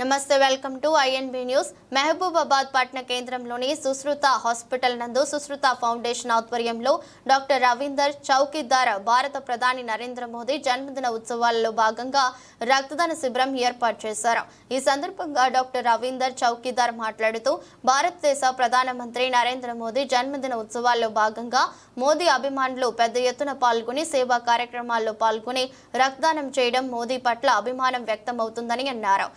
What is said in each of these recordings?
Namaste welcome to INB news. Mahabubabad పట్టణ కేంద్రంలోని Sushruta hospital నందు సుశ్రుత ఫౌండేషన్ ఆధ్వర్యంలో డాక్టర్ రవీందర్ చౌకీదార్ భారత ప్రధాని నరేంద్ర మోదీ జన్మదిన ఉత్సవాలలో భాగంగా రక్తదాన శిబిరం ఏర్పాటు చేశారు. ఈ సందర్భంగా డాక్టర్ రవీందర్ చౌకీదార్ మాట్లాడుతూ భారతదేశ ప్రధానమంత్రి నరేంద్ర మోదీ జన్మదిన ఉత్సవాల్లో భాగంగా మోదీ అభిమానులు పెద్ద ఎత్తున పాల్గొని సేవా కార్యక్రమాల్లో పాల్గొని రక్తదానం చేయడం మోదీ పట్ల అభిమానం వ్యక్తమవుతుందని అన్నారు.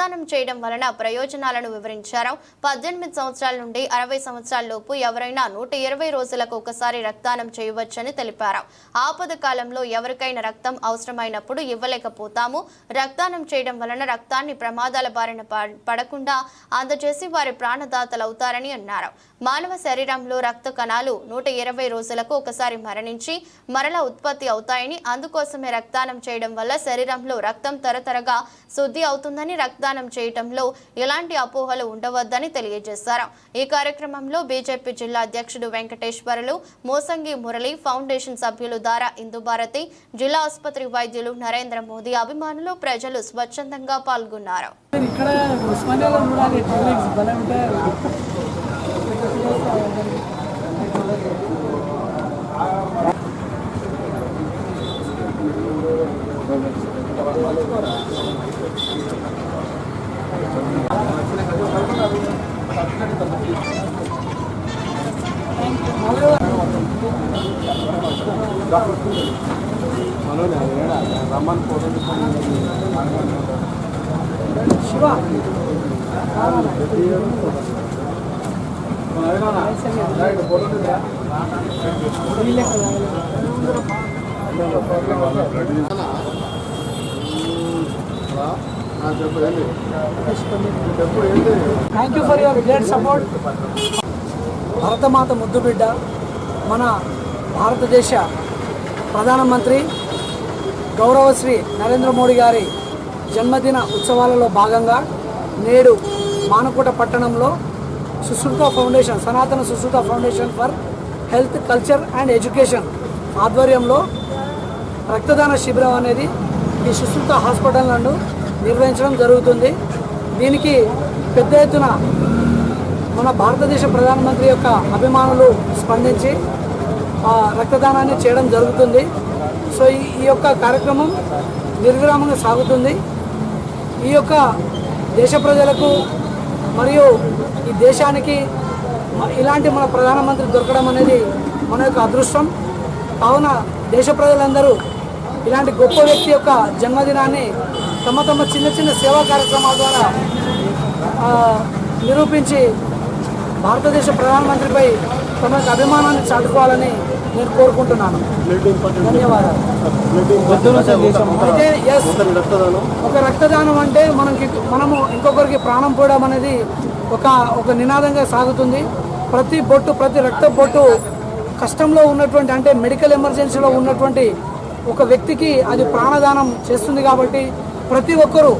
రక్తదానం చేయడం వలన ప్రయోజనాలను వివరించారు. పద్దెనిమిది సంవత్సరాల నుండి అరవై సంవత్సరాల లోపు ఎవరైనా నూట ఇరవై రోజులకు ఒకసారి రక్తదానం చేయవచ్చని తెలిపారు. ఆపద కాలంలో ఎవరికైనా రక్తం అవసరమైనప్పుడు ఇవ్వలేకపోతాము. రక్తదానం చేయడం వలన రక్తాన్ని ప్రమాదాల బారిన పడకుండా అందజేసి వారి ప్రాణదాతలవుతారని అన్నారు. మానవ శరీరంలో రక్త కణాలు నూట ఇరవై రోజులకు ఒకసారి మరణించి మరల ఉత్పత్తి అవుతాయని అందుకోసమే రక్తదానం చేయడం వల్ల శరీరంలో రక్తం తరతరగా శుద్ధి అవుతుందని రక్తదానం చేయటంలో ఎలాంటి అపోహలు ఉండవద్దని తెలియజేశారు. ఈ కార్యక్రమంలో బీజేపీ జిల్లా అధ్యక్షుడు వెంకటేశ్వరులు మోసంగి మురళి ఫౌండేషన్ సభ్యులు దారా ఇందుభారతి జిల్లా ఆసుపత్రి వైద్యులు నరేంద్ర మోదీ అభిమానులు ప్రజలు స్వచ్ఛందంగా పాల్గొన్నారు. నేను ఇక్కడ ఉస్మానియాలో చూడాలి టూరిక్స్ భలే ఉంటాయి శివ వీళ్ళే కదా. thank you for your great support Bharatmata ముద్దు బిడ్డ మన భారతదేశ ప్రధానమంత్రి గౌరవశ్రీ నరేంద్ర మోడీ గారి జన్మదిన ఉత్సవాలలో భాగంగా నేడు మానకోట పట్టణంలో Sushruta foundation Sanatana Sushruta foundation for health culture and education ఆధ్వర్యంలో రక్తదాన శిబిరం అనేది ఈ సుశ్రుత హాస్పిటల్ నందు నిర్వహించడం జరుగుతుంది. దీనికి పెద్ద ఎత్తున మన భారతదేశ ప్రధానమంత్రి యొక్క అభిమానులు స్పందించి ఆ, రక్తదానాన్ని చేయడం జరుగుతుంది. సో ఈ యొక్క కార్యక్రమం నిర్విరామంగా సాగుతుంది. ఈ యొక్క దేశ ప్రజలకు మరియు ఈ దేశానికి ఇలాంటి మన ప్రధానమంత్రి దొరకడం అనేది మన యొక్క అదృష్టం. కావున దేశ ప్రజలందరూ ఇలాంటి గొప్ప వ్యక్తి యొక్క జన్మదినాన్ని తమ తమ చిన్న చిన్న సేవా కార్యక్రమాల ద్వారా నిరూపించి భారతదేశ ప్రధానమంత్రిపై తమ అభిమానాన్ని చాటుకోవాలని నేను కోరుకుంటున్నాను. ధన్యవాదాలు. అయితే ఎస్ ఒక రక్తదానం అంటే మనకి మనము ఇంకొకరికి ప్రాణం పోయడం అనేది ఒక ఒక నినాదంగా సాగుతుంది. ప్రతి బొట్టు ప్రతి రక్త బొట్టు కష్టంలో ఉన్నటువంటి అంటే మెడికల్ ఎమర్జెన్సీలో ఉన్నటువంటి ఒక వ్యక్తికి అది ప్రాణదానం చేస్తుంది కాబట్టి ప్రతి ఒక్కరూ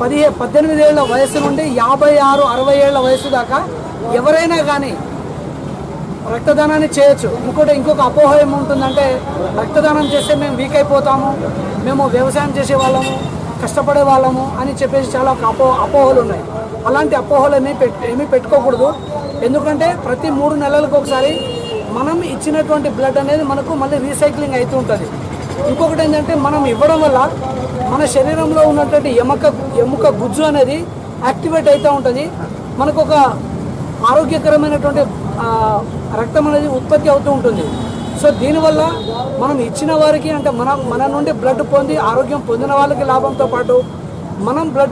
పదిహే పద్దెనిమిదేళ్ళ వయసు నుండి యాభై ఆరు అరవై ఏళ్ళ వయసు దాకా ఎవరైనా కానీ రక్తదానాన్ని చేయొచ్చు. ఇంకోటి ఇంకొక అపోహ ఏముంటుందంటే రక్తదానం చేస్తే మేము వీక్ అయిపోతాము మేము వ్యవసాయం చేసే వాళ్ళము కష్టపడే వాళ్ళము అని చెప్పేసి చాలా ఒక అపో అపోహలు ఉన్నాయి. అలాంటి అపోహలు ఏమీ పెట్ ఏమీ పెట్టుకోకూడదు. ఎందుకంటే ప్రతి మూడు నెలలకు ఒకసారి మనం ఇచ్చినటువంటి బ్లడ్ అనేది మనకు మళ్ళీ రీసైక్లింగ్ అవుతూ ఉంటుంది. ఇంకొకటి ఏంటంటే మనం ఇవ్వడం వల్ల మన శరీరంలో ఉన్నటువంటి ఎముక ఎముక గుజ్జు అనేది యాక్టివేట్ అవుతూ ఉంటుంది. మనకు ఒక ఆరోగ్యకరమైనటువంటి రక్తం అనేది ఉత్పత్తి అవుతూ ఉంటుంది. సో దీనివల్ల మనం ఇచ్చిన వారికి అంటే మన మన నుండి బ్లడ్ పొంది ఆరోగ్యం పొందిన వాళ్ళకి లాభంతో పాటు మనం బ్లడ్